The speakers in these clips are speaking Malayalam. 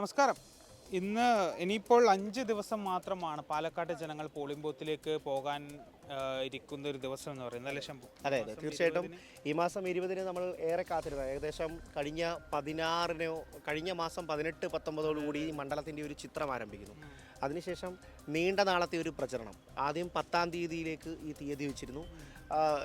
നമസ്കാരം. ഇന്ന് ഇനിയിപ്പോൾ അഞ്ച് ദിവസം മാത്രമാണ് പാലക്കാട് ജനങ്ങൾ പോളിംഗ് ബൂത്തിലേക്ക് പോകാൻ ഇരിക്കുന്ന ഒരു ദിവസം എന്ന് പറയുന്നത് അല്ലേ ശംഭു? അതെ അതെ. തീർച്ചയായിട്ടും ഈ മാസം ഇരുപതിന് നമ്മൾ ഏറെ കാത്തിരുന്നത് ഏകദേശം കഴിഞ്ഞ പതിനാറിനോ കഴിഞ്ഞ മാസം പതിനെട്ട് പത്തൊമ്പതോടുകൂടി ഈ മണ്ഡലത്തിന്റെ ഒരു ചിത്രം ആരംഭിക്കുന്നു. അതിനുശേഷം നീണ്ട നാളത്തെ ഒരു പ്രചരണം. ആദ്യം പത്താം തീയതിയിലേക്ക് ഈ തീയതി വെച്ചിരുന്നു.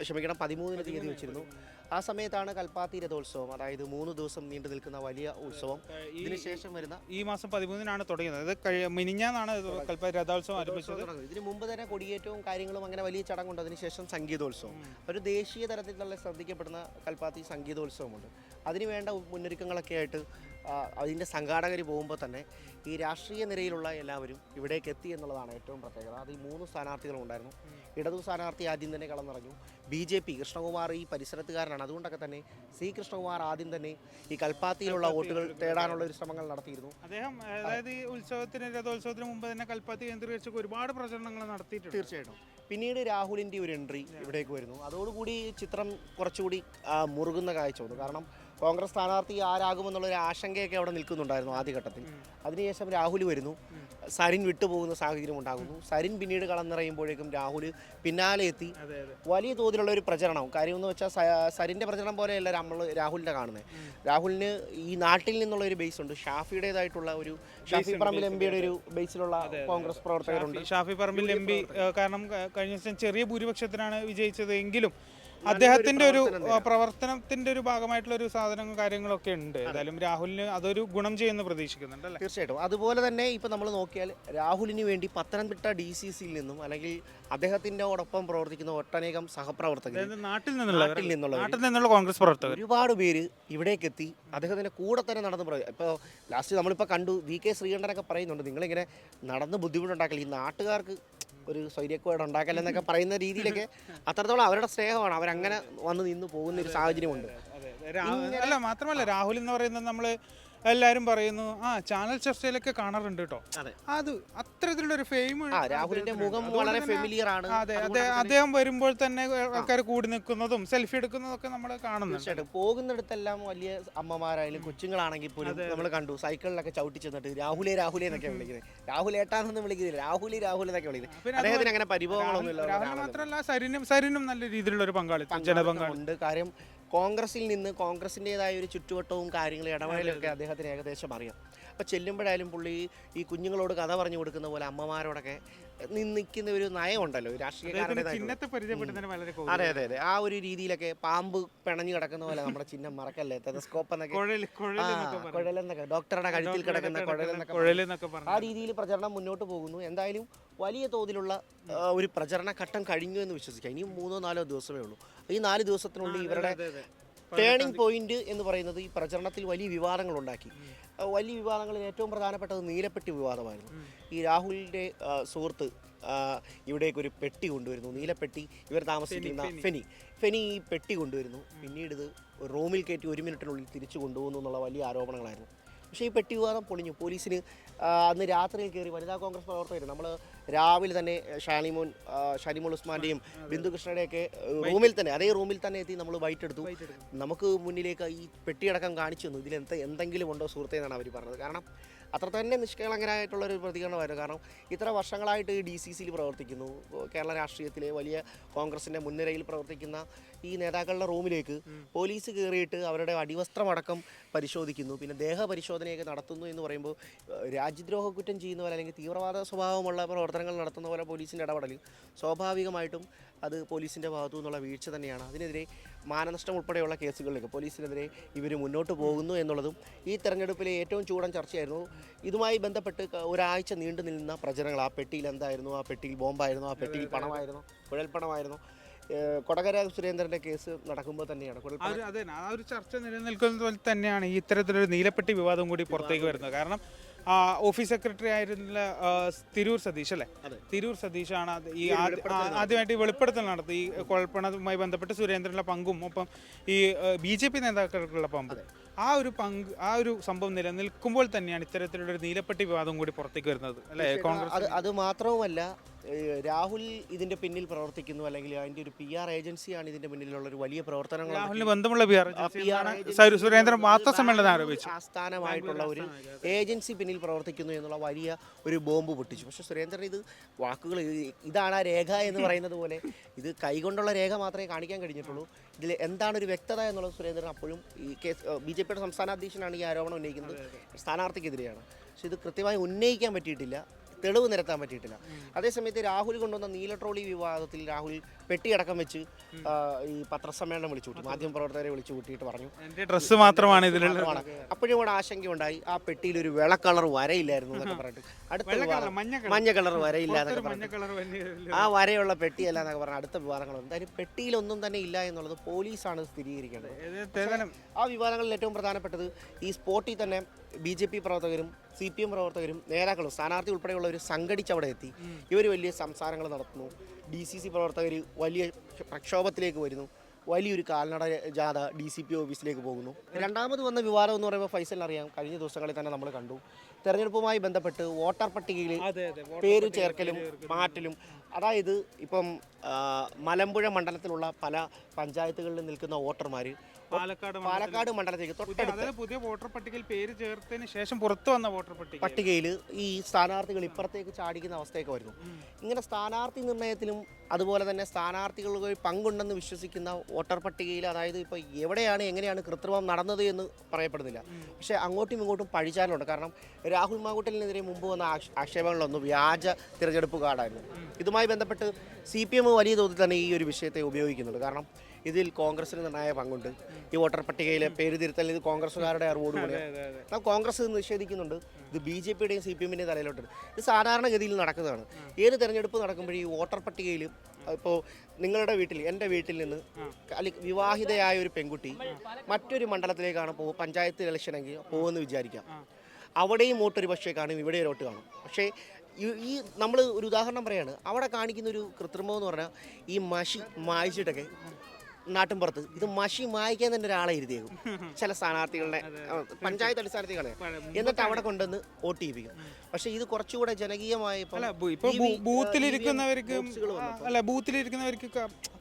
ക്ഷമിക്കണം പതിമൂന്നിന് തീയതി വെച്ചിരുന്നു. ആ സമയത്താണ് കൽപ്പാത്തി രഥോത്സവം. അതായത് മൂന്ന് ദിവസം നീണ്ടു നിൽക്കുന്ന വലിയ ഉത്സവം. ഇതിനുശേഷം വരുന്ന ഈ മാസം പതിമൂന്നിനാണ് തുടങ്ങിയത് കഴി- മിനിഞ്ഞാന്നാണ് കൽപ്പാത്തി രഥോത്സവം ആരംഭിച്ചത്. ഇതിനു മുമ്പ് തന്നെ കൊടിയേറ്റവും കാര്യങ്ങളും അങ്ങനെ വലിയ ചടങ്ങുണ്ട്. അതിനുശേഷം സംഗീതോത്സവം. ഒരു ദേശീയ തലത്തിൽ നല്ല ശ്രദ്ധിക്കപ്പെടുന്ന കൽപ്പാത്തി സംഗീതോത്സവമുണ്ട്. അതിനുവേണ്ട മുന്നൊരുക്കങ്ങളൊക്കെ ആയിട്ട് അതിന്റെ സംഘാടകർ പോകുമ്പോൾ തന്നെ ഈ രാഷ്ട്രീയ നിരയിലുള്ള എല്ലാവരും ഇവിടേക്ക് എത്തി എന്നുള്ളതാണ് ഏറ്റവും പ്രത്യേകത. അത് ഈ മൂന്ന് സ്ഥാനാർത്ഥികളും ഉണ്ടായിരുന്നു ഇടതു സ്ഥാനാർത്ഥി ആദ്യം തന്നെ കളം നിറഞ്ഞു ബി ജെ പി കൃഷ്ണകുമാർ ഈ പരിസരത്തുകാരനാണ്. അതുകൊണ്ടൊക്കെ തന്നെ സി കൃഷ്ണകുമാർ ആദ്യം തന്നെ ഈ കൽപ്പാത്തിയിലുള്ള വോട്ടുകൾ തേടാനുള്ള ഒരു ശ്രമങ്ങൾ നടത്തിയിരുന്നു. അദ്ദേഹം അതായത് ഈ ഉത്സവത്തിന് രഥോത്സവത്തിന് മുമ്പ് തന്നെ കൽപ്പാത്തി കേന്ദ്രീകരിച്ച് ഒരുപാട് പ്രചരണങ്ങൾ നടത്തിയിട്ടുണ്ട്. തീർച്ചയായിട്ടും. പിന്നീട് രാഹുലിന്റെ ഒരു എൻട്രി ഇവിടേക്ക് വരുന്നു. അതോടുകൂടി ചിത്രം കുറച്ചുകൂടി മുറുകുന്ന കാഴ്ച വന്നു. കാരണം കോൺഗ്രസ് സ്ഥാനാർത്ഥി ആരാകുമെന്നുള്ളൊരു ആശങ്കയൊക്കെ അവിടെ നിൽക്കുന്നുണ്ടായിരുന്നു ആദ്യഘട്ടത്തിൽ. അതിനുശേഷം രാഹുൽ വരുന്നു. സരിൻ വിട്ടുപോകുന്ന സാഹചര്യം ഉണ്ടാകുന്നു. സരിൻ പിന്നീട് കളന്നിറയുമ്പോഴേക്കും രാഹുൽ പിന്നാലെ എത്തി. വലിയ തോതിലുള്ള ഒരു പ്രചരണം കാര്യം എന്ന് വെച്ചാൽ സരിന്റെ പ്രചരണം പോലെയല്ല നമ്മൾ രാഹുലിന്റെ കാണുന്നത് രാഹുലിന് ഈ നാട്ടിൽ നിന്നുള്ള ഒരു ബേസ് ഉണ്ട്. ഷാഫിയുടേതായിട്ടുള്ള ഒരു ഷാഫി പറമ്പിൽ എം പിയുടെ ഒരു ബേസിലുള്ള കോൺഗ്രസ് പ്രവർത്തകരുണ്ട്. ഷാഫി- പറമ്പിൽ എം പി കാരണം കഴിഞ്ഞ ദിവസം ചെറിയ ഭൂരിപക്ഷത്തിനാണ് വിജയിച്ചത് എങ്കിലും അദ്ദേഹത്തിന്റെ ഒരു പ്രവർത്തനത്തിന്റെ ഒരു ഭാഗമായിട്ടുള്ള ഒരു സാധനം കാര്യങ്ങളൊക്കെ ഉണ്ട്. ഏതായാലും രാഹുലിന് അതൊരു ഗുണം ചെയ്യുന്ന പ്രതീക്ഷിക്കുന്നുണ്ട് അല്ലേ? തീർച്ചയായിട്ടും. അതുപോലെ തന്നെ ഇപ്പൊ നമ്മൾ നോക്കിയാൽ രാഹുലിന് വേണ്ടി പത്തനംതിട്ട ഡി സി സിയിൽ നിന്നും അല്ലെങ്കിൽ അദ്ദേഹത്തിന്റെ ഒപ്പം പ്രവർത്തിക്കുന്ന ഒട്ടനേകം സഹപ്രവർത്തകർ നാട്ടിൽ നിന്നുള്ള നാട്ടിൽ നിന്നുള്ള കോൺഗ്രസ് പ്രവർത്തകർ. ഒരുപാട് പേര് ഇവിടേക്ക് എത്തി. അദ്ദേഹത്തിന്റെ കൂടെ തന്നെ നടന്ന് ഇപ്പോൾ ലാസ്റ്റ് നമ്മളിപ്പോൾ കണ്ടു വി കെ ശ്രീകണ്ഠനൊക്കെ പറയുന്നുണ്ട്. നിങ്ങളിങ്ങനെ നടന്ന് ബുദ്ധിമുട്ടുണ്ടാക്കൽ ഈ നാട്ടുകാർക്ക് ഒരു സ്വൈര്യക്കേട് ഉണ്ടാക്കലെന്നൊക്കെ പറയുന്ന രീതിയിലൊക്കെ അത്രത്തോളം അവരുടെ സ്നേഹമാണ്. അവരങ്ങനെ വന്ന് നിന്ന് പോകുന്ന ഒരു സാഹചര്യമുണ്ട്. അല്ല മാത്രമല്ല രാഹുൽ എന്ന് പറയുന്നത് നമ്മൾ എല്ലാരും പറയുന്നു ആ ചാനൽ ചർച്ചയിലൊക്കെ കാണാറുണ്ട് കേട്ടോ അതെ. അത് അത്തരത്തിലുള്ള ഒരു ഫെയിം ആ രാഹുലിന്റെ മുഖം വളരെ ഫെമിലിയർ ആണ്. അതെ അതെ അദ്ദേഹം വരുമ്പോൾ തന്നെ ആൾക്കാർ കൂടി നിൽക്കുന്നതും സെൽഫി എടുക്കുന്നതും ഒക്കെ നമ്മൾ കാണുന്നുണ്ട്. തീർച്ചയായിട്ടും. പോകുന്നിടത്തെല്ലാം വലിയ അമ്മമാരായാലും കൊച്ചുങ്ങളാണെങ്കിൽ പോലും നമ്മൾ കണ്ടു സൈക്കിളിലൊക്കെ ചവിട്ടി ചെന്നിട്ട് രാഹുലെ രാഹുലേ എന്നൊക്കെ വിളിക്കുന്നത്. രാഹുൽ ഏട്ടാന്നൊന്നും വിളിക്കുന്നില്ല. രാഹുലി രാഹുൽ എന്നൊക്കെ വിളിക്കുന്നത്. അദ്ദേഹത്തിന് അങ്ങനെ പരിഭവങ്ങളൊന്നും ഇല്ല രാഹുൽ മാത്രമല്ല സരിനും സരിനും നല്ല രീതിയിലുള്ള ഒരു പങ്കാളിത്തം ജനപങ്കാളിത്തം. ഉണ്ട്. കാര്യം കോൺഗ്രസിൽ നിന്ന് കോൺഗ്രസിന്റെതായ ഒരു ചുറ്റുവട്ടവും കാര്യങ്ങളും ഇടപെടലൊക്കെ അദ്ദേഹത്തിന് ഏകദേശം അറിയാം. അപ്പോൾ ചെല്ലുമ്പോഴായാലും പുള്ളി ഈ കുഞ്ഞുങ്ങളോട് കഥ പറഞ്ഞു കൊടുക്കുന്ന പോലെ അമ്മമാരോടൊക്കെ നിന്ന് നിൽക്കുന്ന ഒരു നയമുണ്ടല്ലോ രാഷ്ട്രീയ രാഷ്ട്രീയക്കാരുടേതായിട്ടുള്ള ചിഹ്നത്തെ പരിചയപ്പെടുന്നതിന് വളരെ കൗതുകം. അതെ അതെ അതെ. ആ ഒരു രീതിയിലൊക്കെ പാമ്പ് പിണഞ്ഞു കിടക്കുന്ന പോലെ നമ്മുടെ ചിഹ്നം മറക്കല്ലേ? ടെലസ്കോപ്പ് എന്നൊക്കെ. കുഴൽ കുഴൽ ആ, എന്നൊക്കെ പറഞ്ഞു. കുഴലെന്നൊക്കെ ഡോക്ടറുടെ കഴുത്തിൽ കിടക്കുന്ന കുഴലെന്നൊക്കെ കുഴൽ എന്നൊക്കെ ആ രീതിയിൽ പ്രചരണം മുന്നോട്ട് പോകുന്നു. എന്തായാലും വലിയ തോതിലുള്ള ആ, ഒരു പ്രചരണ ഘട്ടം കഴിഞ്ഞു എന്ന് വിശ്വസിക്കാം. ഇനി മൂന്നോ നാലോ ദിവസമേ ഉള്ളൂ. ഈ നാല് ദിവസത്തിനുള്ളിൽ ഇവരുടെ. ടേണിംഗ് പോയിന്റ് എന്ന് പറയുന്നത് ഈ പ്രചരണത്തിൽ വലിയ വിവാദങ്ങൾ ഉണ്ടാക്കി വലിയ വിവാദങ്ങളിൽ ഏറ്റവും പ്രധാനപ്പെട്ടത് നീലപ്പെട്ടി വിവാദമായിരുന്നു. ഈ രാഹുലിന്റെ സുഹൃത്ത് ഇവിടേക്ക് ഒരു പെട്ടി കൊണ്ടുവരുന്നു. നീലപ്പെട്ടി ഇവർ താമസിക്കുന്ന ഫെനി ഫെനി. ഈ പെട്ടി കൊണ്ടുവരുന്നു. പിന്നീട് ഇത് റൂമിൽ കയറ്റി ഒരു മിനിറ്റിനുള്ളിൽ തിരിച്ചു കൊണ്ടുപോകുന്നു എന്നുള്ള വലിയ ആരോപണങ്ങളായിരുന്നു. പക്ഷേ ഈ പെട്ടി വിവാദം പൊളിഞ്ഞു. പോലീസിന് അന്ന് രാത്രിയിൽ കയറി വനിതാ കോൺഗ്രസ് പ്രവർത്തകർ നമ്മൾ രാവിലെ തന്നെ ഷാനിമോൻ ഷാനിമോൾ ഉസ്മാന്റെയും ബിന്ദു കൃഷ്ണയുടെയൊക്കെ റൂമിൽ തന്നെ അതേ റൂമിൽ തന്നെ എത്തി നമ്മൾ വൈറ്റ് എടുത്തു. നമുക്ക് മുന്നിലേക്ക് ഈ പെട്ടിയടക്കം കാണിച്ചു തന്നു. ഇതിൽ എന്ത് എന്തെങ്കിലും ഉണ്ടോ സുഹൃത്തേ എന്നാണ് അവർ പറഞ്ഞത്. കാരണം അത്ര തന്നെ നിഷ്കളങ്കരായിട്ടുള്ളൊരു പ്രതികരണമായിരുന്നു. കാരണം ഇത്ര വർഷങ്ങളായിട്ട് ഡി സി സിയിൽ പ്രവർത്തിക്കുന്നു. കേരള രാഷ്ട്രീയത്തിലെ വലിയ കോൺഗ്രസിന്റെ മുൻനിരയിൽ പ്രവർത്തിക്കുന്ന ഈ നേതാക്കളുടെ റൂമിലേക്ക് പോലീസ് കയറിയിട്ട് അവരുടെ അടിവസ്ത്രമടക്കം പരിശോധിക്കുന്നു. പിന്നെ ദേഹ പരിശോധനയൊക്കെ നടത്തുന്നു എന്ന് പറയുമ്പോൾ രാജ്യദ്രോഹ കുറ്റം ചെയ്യുന്ന പോലെ അല്ലെങ്കിൽ തീവ്രവാദ സ്വഭാവമുള്ള പ്രവർത്തനങ്ങൾ നടത്തുന്ന പോലെ പോലീസിന്റെ ഇടപെടൽ സ്വാഭാവികമായിട്ടും അത് പോലീസിന്റെ ഭാഗത്തു നിന്നുള്ള വീഴ്ച തന്നെയാണ്. അതിനെതിരെ മാനനഷ്ടം ഉൾപ്പെടെയുള്ള കേസുകളിലേക്ക് പോലീസിനെതിരെ ഇവർ മുന്നോട്ട് പോകുന്നു എന്നുള്ളതും ഈ തെരഞ്ഞെടുപ്പിലെ ഏറ്റവും ചൂടൻ ചർച്ചയായിരുന്നു. ഇതുമായി ബന്ധപ്പെട്ട് ഒരാഴ്ച നീണ്ടു നിന്ന പ്രചരണങ്ങൾ ആ പെട്ടിയിൽ എന്തായിരുന്നു ആ പെട്ടിയിൽ ബോംബായിരുന്നു ആ പെട്ടിയിൽ പണമായിരുന്നു കുഴൽപ്പണമായിരുന്നു കൊടകര സുരേന്ദ്രന്റെ കേസ് നടക്കുമ്പോൾ തന്നെയാണ്. അതെ ആ ഒരു ചർച്ച നിലനിൽക്കുന്നത് പോലെ തന്നെയാണ് ഈ ഇത്തരത്തിലൊരു നീലപ്പെട്ടി വിവാദം കൂടി പുറത്തേക്ക് വരുന്നത്. കാരണം ഓഫീസ് സെക്രട്ടറി ആയിരുന്ന തിരൂർ സതീഷ് അല്ലേ. തിരൂർ സതീഷാണ് ഈ ആദ്യമായിട്ട് ഈ വെളിപ്പെടുത്തൽ നടത്തി. ഈ കുഴൽപ്പണവുമായി ബന്ധപ്പെട്ട് സുരേന്ദ്രന്റെ പങ്കും ഒപ്പം ഈ ബി ജെ പി നേതാക്കൾക്കുള്ള പങ്ക്. ആ ഒരു പങ്ക് ആ ഒരു സംഭവം നിലനിൽക്കുമ്പോൾ തന്നെയാണ് ഇത്തരത്തിലുള്ള ഒരു നീലപ്പെട്ടി വിവാദം കൂടി പുറത്തേക്ക് വരുന്നത് അല്ലേ? കോൺഗ്രസ് അത് മാത്രവുമല്ല രാഹുൽ ഇതിന്റെ പിന്നിൽ പ്രവർത്തിക്കുന്നു അല്ലെങ്കിൽ അതിന്റെ ഒരു പി ആർ ഏജൻസിയാണ് ഇതിന്റെ പിന്നിലുള്ള ഒരു വലിയ പ്രവർത്തനങ്ങൾ രാഹുലിന് ബന്ധമുള്ള പി ആർ സുരേന്ദ്രൻ വാർത്താ സമ്മേളനം ആരോപിച്ചു. ആസ്ഥാനമായിട്ടുള്ള ഒരു ഏജൻസി പിന്നിൽ പ്രവർത്തിക്കുന്നു എന്നുള്ള വലിയ ഒരു ബോംബ് പൊട്ടിച്ചു. പക്ഷെ സുരേന്ദ്രൻ ഇത് വാക്കുകൾ ഇതാണ് ആ രേഖ എന്ന് പറയുന്നത് പോലെ ഇത് കൈകൊണ്ടുള്ള രേഖ മാത്രമേ കാണിക്കാൻ കഴിഞ്ഞിട്ടുള്ളൂ. ഇതിൽ എന്താണ് ഒരു വ്യക്തത എന്നുള്ളത് സുരേന്ദ്രൻ അപ്പോഴും ഈ കേസ് ബി ജെ പിയുടെ സംസ്ഥാന അധ്യക്ഷനാണ് ഈ ആരോപണം ഉന്നയിക്കുന്നത് സ്ഥാനാർത്ഥിക്കെതിരെയാണ്. പക്ഷെ ഇത് കൃത്യമായി ഉന്നയിക്കാൻ പറ്റിയിട്ടില്ല. തെളിവ് നിരത്താൻ പറ്റിയിട്ടില്ല. അതേസമയത്ത് രാഹുൽ കൊണ്ടുവന്ന നീല ട്രോളി വിവാദത്തിൽ രാഹുൽ പെട്ടിയടക്കം വെച്ച് ഈ പത്രസമ്മേളനം വിളിച്ചു കൂട്ടി മാധ്യമപ്രവർത്തകരെ വിളിച്ചു കൂട്ടിയിട്ട് പറഞ്ഞു ഡ്രസ്സ് മാത്രമാണ് ഇതിലുള്ള. അപ്പോഴും ഇവിടെ ആശങ്കയുണ്ടായി. ആ പെട്ടിയിൽ ഒരു വെള്ള കളർ വരയില്ലായിരുന്നു എന്നൊക്കെ പറഞ്ഞിട്ട്. അടുത്ത മഞ്ഞ കളർ. വരയില്ല ആ വരയുള്ള പെട്ടിയല്ല എന്നൊക്കെ പറഞ്ഞ അടുത്ത വിവാദങ്ങൾ. എന്തായാലും പെട്ടിയിലൊന്നും തന്നെ ഇല്ല എന്നുള്ളത് പോലീസാണ് സ്ഥിരീകരിക്കേണ്ടത്. ആ വിവാദങ്ങളിൽ ഏറ്റവും പ്രധാനപ്പെട്ടത് ഈ സ്പോട്ടിൽ തന്നെ ബി ജെ പി പ്രവർത്തകരും സി പി എം പ്രവർത്തകരും നേതാക്കളും സ്ഥാനാർത്ഥി ഉൾപ്പെടെയുള്ളവർ സംഘടിച്ച് അവിടെ എത്തി. ഇവർ വലിയ സംസാരങ്ങൾ നടത്തുന്നു. ഡി സി സി പ്രവർത്തകർ വലിയ പ്രക്ഷോഭത്തിലേക്ക് വരുന്നു. വലിയൊരു കാൽനട ജാഥ ഡി സി പി ഓഫീസിലേക്ക് പോകുന്നു. രണ്ടാമത് വന്ന വിവാദം എന്ന് പറയുമ്പോൾ ഫൈസൽ അറിയാം. കഴിഞ്ഞ ദിവസങ്ങളിൽ തന്നെ നമ്മൾ കണ്ടു. തെരഞ്ഞെടുപ്പുമായി ബന്ധപ്പെട്ട് വോട്ടർ പട്ടികയിൽ പേര് ചേർക്കലും. മാറ്റലും അതായത് ഇപ്പം മലമ്പുഴ മണ്ഡലത്തിലുള്ള പല പഞ്ചായത്തുകളിൽ നിൽക്കുന്ന വോട്ടർമാർ പാലക്കാട് പാലക്കാട് മണ്ഡലത്തിലേക്ക് തൊട്ടടുത്ത് പുതിയ വോട്ടർ പട്ടികയിൽ പേര് ചേർത്തതിന് ശേഷം പുറത്തു വന്ന വോട്ടർ പട്ടിക പട്ടികയിൽ ഈ സ്ഥാനാർത്ഥികൾ ഇപ്പുറത്തേക്ക് ചാടിക്കുന്ന അവസ്ഥയൊക്കെ വരുന്നു. ഇങ്ങനെ സ്ഥാനാർത്ഥി നിർണയത്തിലും അതുപോലെ തന്നെ സ്ഥാനാർത്ഥികൾക്ക് പങ്കുണ്ടെന്ന് വിശ്വസിക്കുന്ന വോട്ടർ പട്ടികയിൽ അതായത് ഇപ്പോൾ എവിടെയാണ് എങ്ങനെയാണ് കൃത്രിമം നടന്നത് എന്ന് പറയപ്പെടുന്നില്ല. പക്ഷേ അങ്ങോട്ടും ഇങ്ങോട്ടും പഴിച്ചാലുണ്ട്. കാരണം രാഹുൽ മാങ്കൂട്ടലിനെതിരെ മുമ്പ് വന്ന ആക്ഷ- ആക്ഷേപങ്ങളൊന്നും വ്യാജ തിരഞ്ഞെടുപ്പ് കാർഡായിരുന്നു. ഇതുമായി ബന്ധപ്പെട്ട് സി പി എം വലിയ തോതിൽ തന്നെ ഈ ഒരു വിഷയത്തെ ഉപയോഗിക്കുന്നുണ്ട്. കാരണം ഇതിൽ കോൺഗ്രസിന് നിർണായ പങ്കുണ്ട്. ഈ വോട്ടർ പട്ടികയിലെ പേര് തിരുത്തൽ ഇത് കോൺഗ്രസ്സുകാരുടെ അറിവോട് അതെ അതെ കോൺഗ്രസ് നിഷേധിക്കുന്നുണ്ട്. ഇത് ബി ജെ പിയുടെയും സി പി എമ്മിന്റെയും തലയിലോട്ട് ഇത് സാധാരണഗതിയിൽ നടക്കുന്നതാണ്. ഏത് തെരഞ്ഞെടുപ്പ് നടക്കുമ്പോഴും ഈ വോട്ടർ പട്ടികയിൽ ഇപ്പോൾ നിങ്ങളുടെ വീട്ടിൽ എന്റെ വീട്ടിൽ നിന്ന് അല്ലെങ്കിൽ വിവാഹിതയായ ഒരു പെൺകുട്ടി മറ്റൊരു മണ്ഡലത്തിലേക്കാണ് പോ പഞ്ചായത്ത് ഇലക്ഷനെങ്കിൽ പോകുമെന്ന് വിചാരിക്കാം. അവിടെയും വോട്ടൊരു പക്ഷേ കാണും ഇവിടെ ഒരു വോട്ട് കാണും. പക്ഷേ ഈ- നമ്മൾ ഒരു ഉദാഹരണം പറയാണ്. അവിടെ കാണിക്കുന്ന ഒരു കൃത്രിമം എന്ന് പറഞ്ഞാൽ ഈ മഷി മായ്ച്ചിട്ടൊക്കെ നാട്ടിൻപുറത്ത് ഇത് മഷി മായ്ക്കാൻ തന്നെ ഒരാളെ എഴുതിയേക്കും. ചില സ്ഥാനാർത്ഥികളുടെ പഞ്ചായത്ത് അടിസ്ഥാനത്തിൽ കളയാം എന്നിട്ട് അവിടെ കൊണ്ടുവന്ന് വോട്ട് ചെയ്യിപ്പിക്കും പക്ഷെ ഇത് കുറച്ചുകൂടെ ജനകീയമായ അല്ല ബൂത്തിലിരിക്കുന്നവർക്ക് ബൂത്തിലിരിക്കുന്നവർക്ക്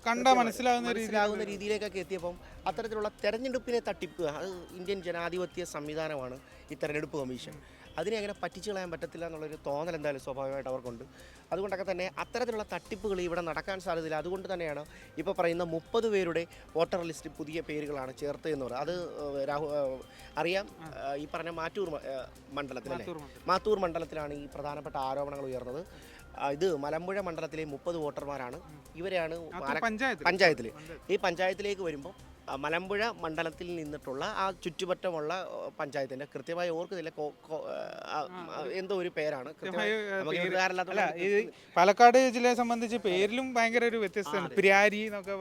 കണ്ടാ മനസ്സിലാവുന്ന മനസ്സിലാകുന്ന രീതിയിലേക്കൊക്കെ എത്തിയപ്പം അത്തരത്തിലുള്ള തെരഞ്ഞെടുപ്പിനെ തട്ടിപ്പ്. അത് ഇന്ത്യൻ ജനാധിപത്യ സംവിധാനമാണ് ഈ തെരഞ്ഞെടുപ്പ് കമ്മീഷൻ. അതിനെ അങ്ങനെ പറ്റിച്ചു കളയാൻ പറ്റത്തില്ല എന്നുള്ളൊരു തോന്നൽ എന്തായാലും സ്വാഭാവികമായിട്ട് അവർക്കുണ്ട്. അതുകൊണ്ടൊക്കെ തന്നെ അത്തരത്തിലുള്ള തട്ടിപ്പുകൾ ഇവിടെ നടക്കാൻ സാധ്യതയില്ല. അതുകൊണ്ട് തന്നെയാണ് ഇപ്പോൾ പറയുന്ന മുപ്പത് പേരുടെ വോട്ടർ ലിസ്റ്റ് പുതിയ പേരുകളാണ് ചേർത്ത് എന്ന് പറയുന്നത്. അത് രാഹു അറിയാം ഈ പറഞ്ഞ മാറ്റൂർ മണ്ഡലത്തിൽ മണ്ഡലത്തിലല്ലേ? മാത്തൂർ മണ്ഡലം. മാത്തൂർ മണ്ഡലത്തിലാണ് ഈ പ്രധാനപ്പെട്ട ആരോപണങ്ങൾ ഉയർന്നത്. ഇത് മലമ്പുഴ മണ്ഡലത്തിലെ മുപ്പത് വോട്ടർമാരാണ്. ഇവരെയാണ് പഞ്ചായത്തിൽ ഈ പഞ്ചായത്തിലേക്ക് വരുമ്പോൾ മലമ്പുഴ മണ്ഡലത്തിൽ നിന്നിട്ടുള്ള ആ ചുറ്റുപറ്റമുള്ള പഞ്ചായത്തിന്റെ കൃത്യമായി ഓർക്കുന്നില്ല. എന്തോ ഒരു പേരാണ്. പാലക്കാട് ജില്ലയെ സംബന്ധിച്ച് പേരിലും ഭയങ്കര ഒരു വ്യത്യസ്തമാണ്. പിരാരി എന്നൊക്കെ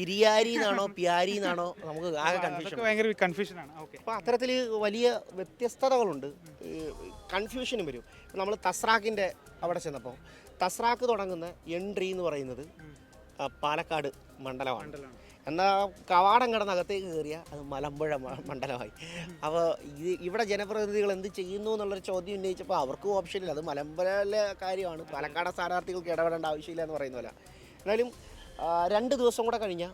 പിരിയാരി എന്നാണോ പിയാരി എന്നാണോ നമുക്ക് ആകെ കൺഫ്യൂഷൻ ഭയങ്കര ഓക്കെ അപ്പോൾ അത്തരത്തിൽ വലിയ വ്യത്യസ്തതകളുണ്ട്. കൺഫ്യൂഷനും വരും. നമ്മൾ തസ്രാക്കിന്റെ അവിടെ ചെന്നപ്പോൾ തസ്രാക്ക് തുടങ്ങുന്ന എൻട്രി എന്ന് പറയുന്നത് പാലക്കാട് മണ്ഡലമാണ്. എന്നാൽ കവാടം കിടന്നകത്തേക്ക് അകത്തേക്ക് കയറിയ അത് മലമ്പുഴ മണ്ഡലമായി. അപ്പോൾ ഇത് ഇവിടെ ജനപ്രതിനിധികൾ എന്ത് ചെയ്യുന്നു എന്നുള്ളൊരു ചോദ്യം ഉന്നയിച്ചപ്പോൾ അവർക്കും ഓപ്ഷനില്ല അത് മലമ്പുഴയിലെ കാര്യമാണ്. പാലക്കാട് സ്ഥാനാർത്ഥികൾക്ക് ഇടപെടേണ്ട ആവശ്യമില്ല എന്ന് പറയുന്ന പോലെ. എന്നാലും രണ്ട് ദിവസം കൂടെ കഴിഞ്ഞാൽ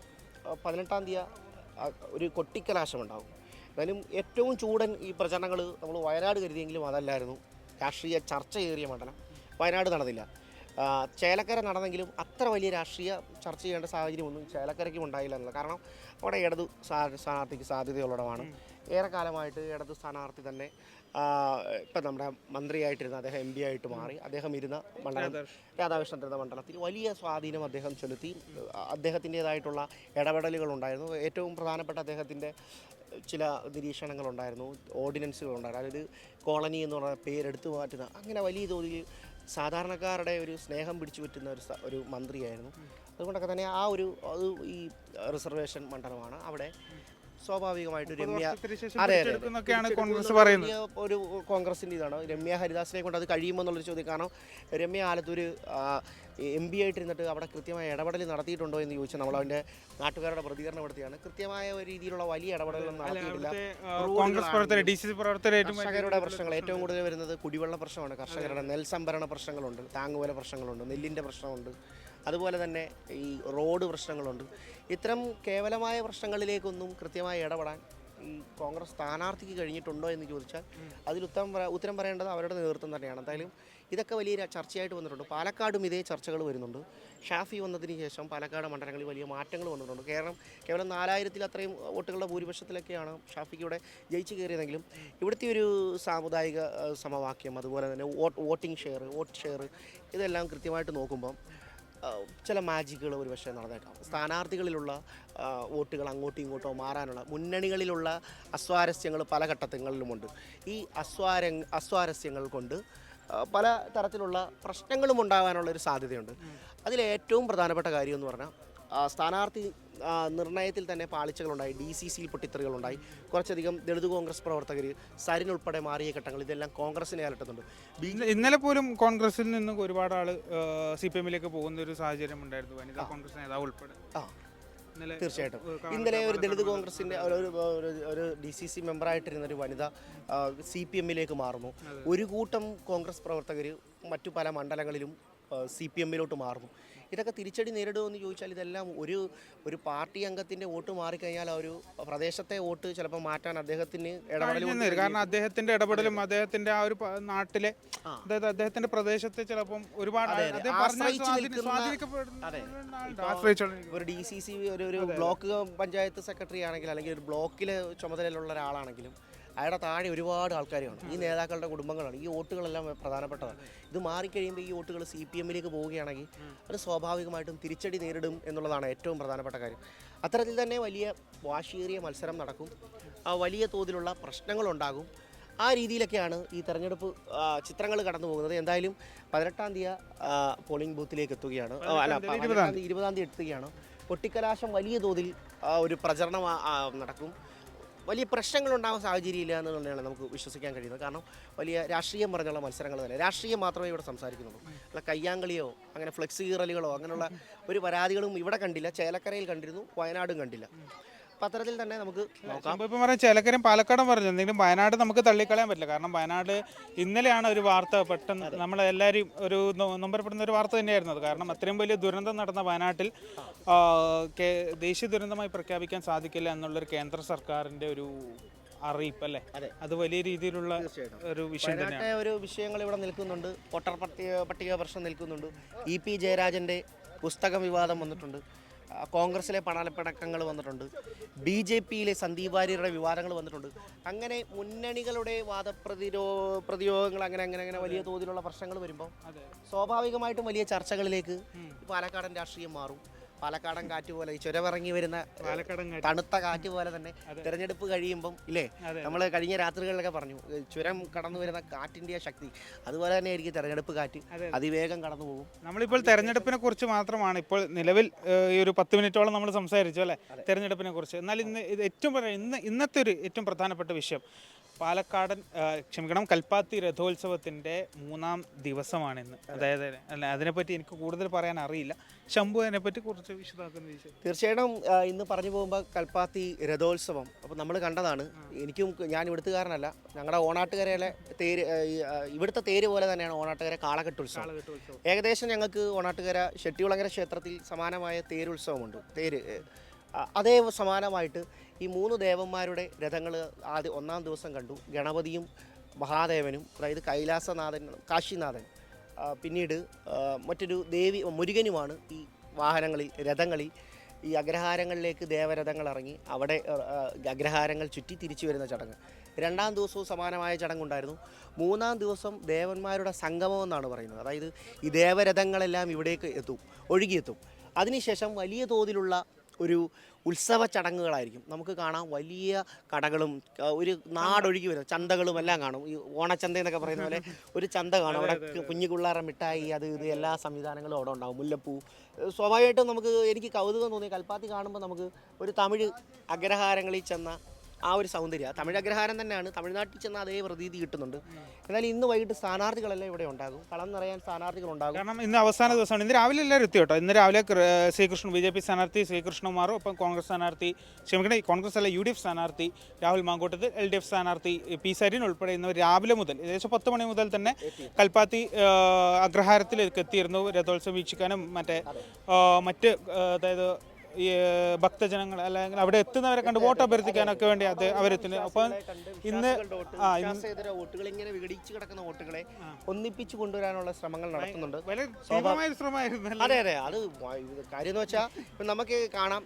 പതിനെട്ടാം തീയതി ഒരു കൊട്ടിക്കലാശം ഉണ്ടാകും എന്നാലും ഏറ്റവും ചൂടൻ ഈ പ്രചരണങ്ങൾ നമ്മൾ വയനാട് കരുതിയെങ്കിലും അതല്ലായിരുന്നു. രാഷ്ട്രീയ ചർച്ചയേറിയ മണ്ഡലം. വയനാട് നടന്നില്ല. ചേലക്കര നടന്നെങ്കിലും അത്ര വലിയ രാഷ്ട്രീയ ചർച്ച ചെയ്യേണ്ട സാഹചര്യമൊന്നും ചേലക്കരയ്ക്കും ഉണ്ടായില്ല എന്നുള്ളത്. കാരണം അവിടെ ഇടതു സ്ഥാ- സ്ഥാനാർത്ഥിക്ക് സാധ്യതയുള്ളിടമാണ്. ഏറെക്കാലമായിട്ട് ഇടതു സ്ഥാനാർത്ഥി തന്നെ ഇപ്പം നമ്മുടെ മന്ത്രിയായിട്ടിരുന്ന അദ്ദേഹം എം പി ആയിട്ട് മാറി അദ്ദേഹം ഇരുന്ന മണ്ഡലം രാധാകൃഷ്ണൻ ഇരുന്ന മണ്ഡലത്തിൽ വലിയ സ്വാധീനം അദ്ദേഹം ചെലുത്തി. അദ്ദേഹത്തിന്റെതായിട്ടുള്ള ഇടപെടലുകൾ ഉണ്ടായിരുന്നു ഏറ്റവും പ്രധാനപ്പെട്ട അദ്ദേഹത്തിന്റെ ചില നിരീക്ഷണങ്ങളുണ്ടായിരുന്നു. ഓർഡിനൻസുകളുണ്ടായിരുന്നു. അതായത് കോളനി എന്ന് പറഞ്ഞ പേരെടുത്തു മാറ്റുന്ന അങ്ങനെ വലിയ തോതിൽ സാധാരണക്കാരുടെ ഒരു സ്നേഹം പിടിച്ചു പറ്റുന്ന ഒരു ഒരു മന്ത്രിയായിരുന്നു. അതുകൊണ്ടൊക്കെ തന്നെ ആ ഒരു അത് ഈ റിസർവേഷൻ മണ്ഡലമാണ്. അവിടെ സ്വാഭാവികമായിട്ട് രമ്യ അതെ, കോൺഗ്രസ് പറയുന്നത്. ഒരു കോൺഗ്രസിന്റെ ഇതാണ്. രമ്യ ഹരിദാസിനെ കൊണ്ട് അത് കഴിയുമോ എന്നുള്ളൊരു ചോദ്യം. കാരണം രമ്യ ആലത്തൂർ എം പി ആയിട്ടിരുന്നിട്ട് അവിടെ കൃത്യമായ ഇടപെടൽ നടത്തിയിട്ടുണ്ടോ എന്ന് ചോദിച്ചാൽ നമ്മൾ അവന്റെ നാട്ടുകാരുടെ പ്രതികരണം എടുത്തിയാണ് കൃത്യമായ ഒരു രീതിയിലുള്ള വലിയ ഇടപെടലൊന്നും നടത്തിയിട്ടില്ല. കോൺഗ്രസ് പ്രവർത്തകർ ഡി സി സി പ്രവർത്തകർ ഏറ്റവും കർഷകരുടെ പ്രശ്നങ്ങൾ. ഏറ്റവും കൂടുതൽ വരുന്നത് കുടിവെള്ള പ്രശ്നമാണ്. കർഷകരുടെ നെൽ സംഭരണ പ്രശ്നങ്ങളുണ്ട്. താങ്ങുവില പ്രശ്നങ്ങളുണ്ട്. നെല്ലിന്റെ പ്രശ്നമുണ്ട്. അതുപോലെ തന്നെ ഈ റോഡ് പ്രശ്നങ്ങളുണ്ട്. ഇത്തരം കേവലമായ പ്രശ്നങ്ങളിലേക്കൊന്നും കൃത്യമായി ഇടപെടാൻ ഈ കോൺഗ്രസ് സ്ഥാനാർത്ഥിക്ക് കഴിഞ്ഞിട്ടുണ്ടോ എന്ന് ചോദിച്ചാൽ അതിൽ ഉത്തരം ഉത്തരം പറയേണ്ടത് അവരുടെ നേതൃത്വം തന്നെയാണ്. എന്തായാലും ഇതൊക്കെ വലിയ ചർച്ചയായിട്ട് വന്നിട്ടുണ്ട്. പാലക്കാടും ഇതേ ചർച്ചകൾ വരുന്നുണ്ട്. ഷാഫി വന്നതിന് ശേഷം പാലക്കാട് മണ്ഡലങ്ങളിൽ വലിയ മാറ്റങ്ങൾ വന്നിട്ടുണ്ട്. കാരണം കേവലം നാലായിരത്തിൽ അത്രയും വോട്ടുകളുടെ ഭൂരിപക്ഷത്തിലൊക്കെയാണ് ഷാഫിക്ക് ഇവിടെ ജയിച്ചു കയറിയതെങ്കിലും ഇവിടുത്തെ ഒരു സാമുദായിക സമവാക്യം അതുപോലെ തന്നെ വോട്ടിംഗ് ഷെയർ വോട്ട് ഷെയർ ഇതെല്ലാം കൃത്യമായിട്ട് നോക്കുമ്പം ചില മാജിക്കുകൾ ഒരു പക്ഷേ നടന്നേക്കാം. സ്ഥാനാർത്ഥികളിലുള്ള വോട്ടുകൾ അങ്ങോട്ടും ഇങ്ങോട്ടോ മാറാനുള്ള മുന്നണികളിലുള്ള അസ്വാരസ്യങ്ങൾ പല ഘട്ടങ്ങളിലുമുണ്ട്. ഈ അസ്വാര അസ്വാരസ്യങ്ങൾ കൊണ്ട് പല തരത്തിലുള്ള പ്രശ്നങ്ങളും ഉണ്ടാകാനുള്ള ഒരു സാധ്യതയുണ്ട്. അതിലേറ്റവും പ്രധാനപ്പെട്ട കാര്യം എന്ന് പറഞ്ഞാൽ സ്ഥാനാർത്ഥി നിർണയത്തിൽ തന്നെ പാളിച്ചകളുണ്ടായി ഡി സി സിയിൽ പൊട്ടിത്തെറികളുണ്ടായി. കുറച്ചധികം ദളിത് കോൺഗ്രസ് പ്രവർത്തകർ സരിൻ ഉൾപ്പെടെ മാറിയ ഘട്ടങ്ങൾ ഇതെല്ലാം കോൺഗ്രസിനെ അലട്ടുന്നുണ്ട്. ഇന്നലെ പോലും കോൺഗ്രസിൽ നിന്ന് ഒരുപാട് ആൾ സി പി എമ്മിലേക്ക് പോകുന്ന ഒരു സാഹചര്യം ഉണ്ടായിരുന്നു. വനിതാ കോൺഗ്രസ് നേതാവ് ഉൾപ്പെടെ. ആ. തീർച്ചയായിട്ടും. ഇന്നലെ ഒരു ദളിത് കോൺഗ്രസിന്റെ കോൺഗ്രസിന്റെ ഒരു- ഒരു ഡി സി സി മെമ്പറായിട്ടിരുന്ന ഒരു വനിത സി പി എമ്മിലേക്ക് മാറുന്നു. ഒരു കൂട്ടം കോൺഗ്രസ് പ്രവർത്തകർ മറ്റു പല മണ്ഡലങ്ങളിലും സി പി എമ്മിലോട്ട് മാറുന്നു. ഇതൊക്കെ തിരിച്ചടി നേരിടുമെന്ന് ചോദിച്ചാൽ ഇതെല്ലാം ഒരു ഒരു പാർട്ടി അംഗത്തിന്റെ വോട്ട് മാറിക്കഴിഞ്ഞാൽ ആ ഒരു പ്രദേശത്തെ വോട്ട് ചിലപ്പോൾ മാറ്റാൻ അദ്ദേഹത്തിന് ഇടപെടൽ വരും. കാരണം അദ്ദേഹത്തിന്റെ ഇടപെടലും അദ്ദേഹത്തിന്റെ ആ ഒരു നാട്ടിലെ അതായത് അദ്ദേഹത്തിന്റെ പ്രദേശത്തെ ചിലപ്പം ഒരുപാട് ഒരു ഡി സി സി ഒരു ഒരു ബ്ലോക്ക് പഞ്ചായത്ത് സെക്രട്ടറി ആണെങ്കിൽ അല്ലെങ്കിൽ ഒരു ബ്ലോക്കിലെ ചുമതലയിലുള്ള ഒരാളാണെങ്കിലും അയാളുടെ താഴെ ഒരുപാട് ആൾക്കാരെയാണ് ഈ നേതാക്കളുടെ കുടുംബങ്ങളാണ്. ഈ വോട്ടുകളെല്ലാം പ്രധാനപ്പെട്ടതാണ്. ഇത് മാറിക്കഴിയുമ്പോൾ ഈ വോട്ടുകൾ സി പി എമ്മിലേക്ക് പോവുകയാണെങ്കിൽ അത് സ്വാഭാവികമായിട്ടും തിരിച്ചടി നേരിടും എന്നുള്ളതാണ് ഏറ്റവും പ്രധാനപ്പെട്ട കാര്യം. അത്തരത്തിൽ തന്നെ വലിയ വാശിയേറിയ മത്സരം നടക്കും. വലിയ തോതിലുള്ള പ്രശ്നങ്ങളുണ്ടാകും. ആ രീതിയിലൊക്കെയാണ് ഈ തെരഞ്ഞെടുപ്പ് ചിത്രങ്ങൾ കടന്നു പോകുന്നത്. എന്തായാലും പതിനെട്ടാം തീയതി പോളിംഗ് ബൂത്തിലേക്ക് എത്തുകയാണ്. അല്ല ഇരുപതാം തീയതി. എത്തുകയാണ്. പൊട്ടിക്കലാശം വലിയ തോതിൽ ഒരു പ്രചരണം നടക്കും. വലിയ പ്രശ്നങ്ങൾ പ്രശ്നങ്ങളുണ്ടാകുന്ന സാഹചര്യമില്ല എന്നുള്ളതാണ് നമുക്ക് വിശ്വസിക്കാൻ കഴിയുന്നത്. കാരണം വലിയ രാഷ്ട്രീയം പറഞ്ഞുള്ള മത്സരങ്ങൾ തന്നെ. രാഷ്ട്രീയം മാത്രമേ ഇവിടെ സംസാരിക്കുന്നുള്ളൂ. അല്ല കയ്യാങ്കളിയോ അങ്ങനെ ഫ്ലെക്സ് കീറലുകളോ അങ്ങനെയുള്ള ഒരു പരാതികളും ഇവിടെ കണ്ടില്ല. ചേലക്കരയിൽ കണ്ടിരുന്നു വയനാടും കണ്ടില്ല. അപ്പം അത്തരത്തിൽ തന്നെ നമുക്ക് നോക്കാം. ഇപ്പം പറയാം ചിലക്കരം പാലക്കാടും പറഞ്ഞു എന്തെങ്കിലും വയനാട് നമുക്ക് തള്ളിക്കളയാൻ പറ്റില്ല. കാരണം വയനാട് ഇന്നലെയാണ് ഒരു വാർത്ത പെട്ടെന്ന് നമ്മളെല്ലാവരും ഒരു നൊമ്പരപ്പെടുന്ന ഒരു വാർത്ത തന്നെയായിരുന്നു അത്. കാരണം അത്രയും വലിയ ദുരന്തം നടന്ന വയനാട്ടിൽ ദേശീയ ദുരന്തമായി പ്രഖ്യാപിക്കാൻ സാധിക്കില്ല എന്നുള്ളൊരു കേന്ദ്ര സർക്കാരിന്റെ ഒരു അറിയിപ്പ് അല്ലേ? അതെ. അത് വലിയ രീതിയിലുള്ള ഒരു വിഷയം തന്നെയാണ്. ഒരു വിഷയങ്ങൾ ഇവിടെ നിൽക്കുന്നുണ്ട്. വോട്ടർ പട്ടിക പട്ടിക പ്രശ്നം നിൽക്കുന്നുണ്ട്. ഇ പി ജയരാജന്റെ പുസ്തക വിവാദം വന്നിട്ടുണ്ട്. കോൺഗ്രസിലെ പണപ്പിണക്കങ്ങൾ വന്നിട്ടുണ്ട്. ബി ജെ പിയിലെ സന്ദീപ് വാര്യരുടെ വിവാദങ്ങൾ വന്നിട്ടുണ്ട്. അങ്ങനെ മുന്നണികളുടെ വാദപ്രതിരോ പ്രതിയോഗങ്ങൾ അങ്ങനെ അങ്ങനെ അങ്ങനെ വലിയ തോതിലുള്ള പ്രശ്നങ്ങൾ വരുമ്പോൾ സ്വാഭാവികമായിട്ടും വലിയ ചർച്ചകളിലേക്ക് പാലക്കാടൻ രാഷ്ട്രീയം മാറും. പാലക്കാടൻ കാറ്റ് പോലെ ഈ ചുരമിറങ്ങി വരുന്ന. തണുത്ത കാറ്റ് പോലെ തന്നെ തിരഞ്ഞെടുപ്പ് കഴിയുമ്പം ഇല്ലേ? നമ്മൾ കഴിഞ്ഞ രാത്രികളിലൊക്കെ പറഞ്ഞു ചുരം കടന്നു വരുന്ന കാറ്റിന്റെ ശക്തി. അതുപോലെ തന്നെ ആയിരിക്കും തെരഞ്ഞെടുപ്പ് കാറ്റ്. അതിവേഗം കടന്നു പോകും. നമ്മളിപ്പോൾ തെരഞ്ഞെടുപ്പിനെ കുറിച്ച് മാത്രമാണ്. ഇപ്പോൾ നിലവിൽ ഈ ഒരു പത്ത് മിനിറ്റോളം നമ്മൾ സംസാരിച്ചു അല്ലേ? തെരഞ്ഞെടുപ്പിനെ കുറിച്ച്. എന്നാൽ ഇന്ന് ഏറ്റവും ഇന്ന് ഇന്നത്തെ ഒരു ഏറ്റവും പ്രധാനപ്പെട്ട വിഷയം പാലക്കാടൻ ക്ഷമിക്കണം കൽപ്പാത്തി രഥോത്സവത്തിന്റെ മൂന്നാം ദിവസമാണ് ഇന്ന് അതായത് അല്ല അതിനെപ്പറ്റി എനിക്ക് കൂടുതൽ പറയാൻ അറിയില്ല. ശംഭു അതിനെപ്പറ്റി കുറച്ച് വിശദമാക്കുന്ന വിഷയം. തീർച്ചയായിട്ടും ആ, ഇന്ന് പറഞ്ഞു പോകുമ്പോൾ കൽപ്പാത്തി രഥോത്സവം അപ്പോൾ നമ്മൾ കണ്ടതാണ്. എനിക്കും ഞാൻ ഇവിടുത്തുകാരനല്ല. ഞങ്ങളുടെ ഓണാട്ടുകരയിലെ തേര് ഏ, ഈ, ആ, ഇവിടുത്തെ തേര് പോലെ തന്നെയാണ് ഓണാട്ടുകര കാളകെട്ടുത്സവം. കാളകെട്ടുത്സവം. ഏകദേശം ഞങ്ങൾക്ക് ഓണാട്ടുകര ഷെട്ടികുളങ്ങര ക്ഷേത്രത്തിൽ സമാനമായ തേരുത്സവമുണ്ട്. തേര് അതേ സമാനമായിട്ട് ഈ മൂന്ന് ദേവന്മാരുടെ രഥങ്ങൾ ആദ്യം ഒന്നാം ദിവസം കണ്ടു. ഗണപതിയും മഹാദേവനും അതായത് കൈലാസനാഥൻ കാശിനാഥൻ പിന്നീട് മറ്റൊരു ദേവി മുരുകനുമാണ് ഈ വാഹനങ്ങളിൽ രഥങ്ങളിൽ ഈ അഗ്രഹാരങ്ങളിലേക്ക് ദേവരഥങ്ങൾ ഇറങ്ങി അവിടെ അഗ്രഹാരങ്ങൾ ചുറ്റി തിരിച്ചു വരുന്ന ചടങ്ങ്. രണ്ടാം ദിവസവും സമാനമായ ചടങ്ങുണ്ടായിരുന്നു. മൂന്നാം ദിവസം ദേവന്മാരുടെ സംഗമം എന്നാണ് പറയുന്നത്. അതായത് ഈ ദേവരഥങ്ങളെല്ലാം ഇവിടേക്ക് എത്തും ഒഴുകിയെത്തും. അതിനുശേഷം വലിയ തോതിലുള്ള ഒരു ഉത്സവ ചടങ്ങുകളായിരിക്കും. നമുക്ക് കാണാം വലിയ കടകളും ഒരു നാടൊഴുകി വരുന്ന ചന്തകളും എല്ലാം കാണും. ഈ ഓണച്ചന്ത എന്നൊക്കെ പറയുന്ന പോലെ ഒരു ചന്ത കാണും. അവിടെ കുഞ്ഞു പിള്ളേരുടെ മിഠായി അത് ഇത് എല്ലാ സംവിധാനങ്ങളും അവിടെ ഉണ്ടാവും. മുല്ലപ്പൂ. സ്വാഭാവികമായിട്ടും നമുക്ക് എനിക്ക് കൗതുകം തോന്നി കൽപ്പാത്തി കാണുമ്പോൾ നമുക്ക് ഒരു തമിഴ് അഗ്രഹാരങ്ങളിൽ ചെന്ന ആ ഒരു സൗന്ദര്യം. തമിഴഗ്രഹാരം തന്നെയാണ്. തമിഴ്നാട്ടിൽ ചെന്ന അതേ പ്രതീതി കിട്ടുന്നുണ്ട്. എന്നാലും ഇന്ന് വൈകിട്ട് സ്ഥാനാർത്ഥികളെല്ലാം ഇവിടെ ഉണ്ടാകും. കളം നിറയാൻ സ്ഥാനാർത്ഥികൾ ഉണ്ടാകും. കാരണം ഇന്ന് അവസാന ദിവസമാണ്. ഇന്ന് രാവിലെ എല്ലാവരും എത്തി കേട്ടോ. ഇന്ന് രാവിലെ ശ്രീകൃഷ്ണൻ ബി ജെ പി സ്ഥാനാർത്ഥി ശ്രീകൃഷ്ണകുമാറും ഒപ്പം കോൺഗ്രസ് സ്ഥാനാർത്ഥി ക്ഷമിക്കണേ കോൺഗ്രസ് അല്ല യു ഡി എഫ് സ്ഥാനാർത്ഥി Rahul Mamkootathil L D F സ്ഥാനാർത്ഥി പി സരീൻ ഉൾപ്പെടെ ഇന്ന് രാവിലെ മുതൽ ഏകദേശം പത്ത് മണി മുതൽ തന്നെ കൽപ്പാത്തി അഗ്രഹാരത്തിലേക്ക് എത്തിയിരുന്നു. രഥോത്സവം വീക്ഷിക്കാനും മറ്റേ മറ്റ് അതായത് ഈ ഭക്തജനങ്ങൾ അല്ലെങ്കിൽ അവിടെ എത്തുന്നവരെ കണ്ട് വോട്ട് അഭ്യർത്ഥിക്കാനൊക്കെ വേണ്ടി അത് അവരെത്തുന്നു അപ്പം ഇന്ന് വോട്ടുകൾ. ഇങ്ങനെ വിഘടിച്ചു കിടക്കുന്ന വോട്ടുകളെ ഒന്നിപ്പിച്ചു കൊണ്ടുവരാനുള്ള ശ്രമങ്ങൾ നടത്തുന്നുണ്ട്. തീവ്രമായ ശ്രമമായിരുന്നു അതെ അതെ. അത് കാര്യം എന്ന് വെച്ചാൽ ഇപ്പം നമുക്ക് കാണാം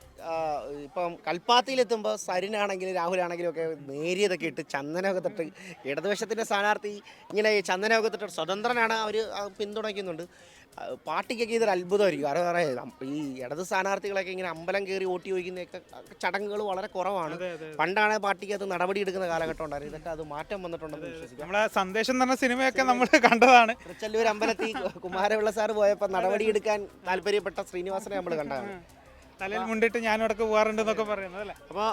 ഇപ്പം കൽപ്പാത്തിയിലെത്തുമ്പോൾ സരിനാണെങ്കിലും രാഹുലാണെങ്കിലും ഒക്കെ നേരിയതൊക്കെ ഇട്ട് ചന്ദനമൊക്കെ തൊട്ട് ഇടതുവശത്തിന്റെ സ്ഥാനാർത്ഥി ഇങ്ങനെ ചന്ദനമൊക്കെ തൊട്ട് സ്വതന്ത്രനാണ് അവർ പിന്തുണയ്ക്കുന്നുണ്ട്. പാർട്ടിക്കൊക്കെ ഇതൊരു അത്ഭുതമായിരിക്കും. കാരണം പറയാം ഈ ഇടത് സ്ഥാനാർത്ഥികളൊക്കെ ഇങ്ങനെ അമ്പലം കയറി വോട്ട് ചോദിക്കുന്നതൊക്കെ ചടങ്ങുകൾ വളരെ കുറവാണ്. പണ്ടാണ് പാർട്ടിക്ക് അത്. നടപടി എടുക്കുന്ന കാലഘട്ടം ഉണ്ടായിരുന്നു ഇതൊക്കെ അത് മാറ്റം വന്നിട്ടുണ്ടെന്ന് വിശ്വസിക്കാം. നമ്മളെ സന്ദേശം തന്നെ സിനിമയൊക്കെ നമ്മൾ കണ്ടതാണ്. തൃച്ചല്ലൂർ അമ്പലത്തിൽ കുമാരവിള്ള സാർ പോയപ്പോൾ നടപടി എടുക്കാൻ താല്പര്യപ്പെട്ട ശ്രീനിവാസനെ നമ്മൾ കണ്ടതാണ്. തലയിൽ മുണ്ടിട്ട് ഞാൻ ഇടയ്ക്ക് പോകാറുണ്ട് എന്നൊക്കെ പറയുന്നത് അല്ലേ? അപ്പോൾ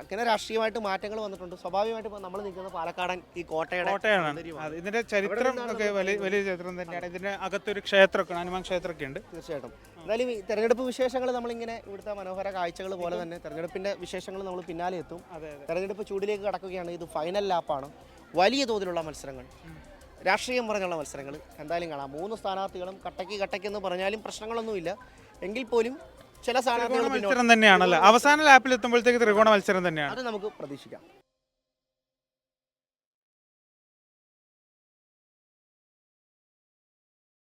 അങ്ങനെ രാഷ്ട്രീയമായിട്ട് മാറ്റങ്ങൾ വന്നിട്ടുണ്ട്. സ്വാഭാവികമായിട്ട് ഇപ്പോൾ നമ്മൾ നിൽക്കുന്ന പാലക്കാടൻ ഈ കോട്ടയുടെ കോട്ടയാണ്. അത് ഇതിന്റെ ചരിത്രം ഒക്കെ വലിയ വലിയ ചരിത്രം തന്നെയാണ്. ഇതിന്റെ അകത്തൊരു ക്ഷേത്രമൊക്കെ ഹനുമാൻ ക്ഷേത്രമൊക്കെ ഉണ്ട്. തീർച്ചയായിട്ടും. എന്തായാലും ഈ തെരഞ്ഞെടുപ്പ് വിശേഷങ്ങൾ നമ്മളിങ്ങനെ ഇവിടുത്തെ മനോഹര കാഴ്ചകൾ പോലെ തന്നെ തെരഞ്ഞെടുപ്പിന്റെ വിശേഷങ്ങൾ നമ്മൾ പിന്നാലെ എത്തും. തെരഞ്ഞെടുപ്പ് ചൂടിലേക്ക് കടക്കുകയാണ്. ഇത് ഫൈനൽ ലാപ്പാണ് വലിയ തോതിലുള്ള മത്സരങ്ങൾ. രാഷ്ട്രീയം പറഞ്ഞുള്ള മത്സരങ്ങൾ. എന്തായാലും കാണാം. മൂന്ന് സ്ഥാനാർത്ഥികളും കട്ടയ്ക്ക് കട്ടയ്ക്ക് എന്ന് പറഞ്ഞാലും പ്രശ്നങ്ങളൊന്നുമില്ല. എങ്കിൽ പോലും ചില സ്ഥാനാർത്ഥികൾ പിന്നോട്ട് മത്സരം തന്നെയാണല്ലോ? അവസാന ലാപ്പിൽ എത്തുമ്പോഴത്തേക്ക് ത്രികോണ മത്സരം തന്നെയാണ്. അത് നമുക്ക് പ്രതീക്ഷിക്കാം.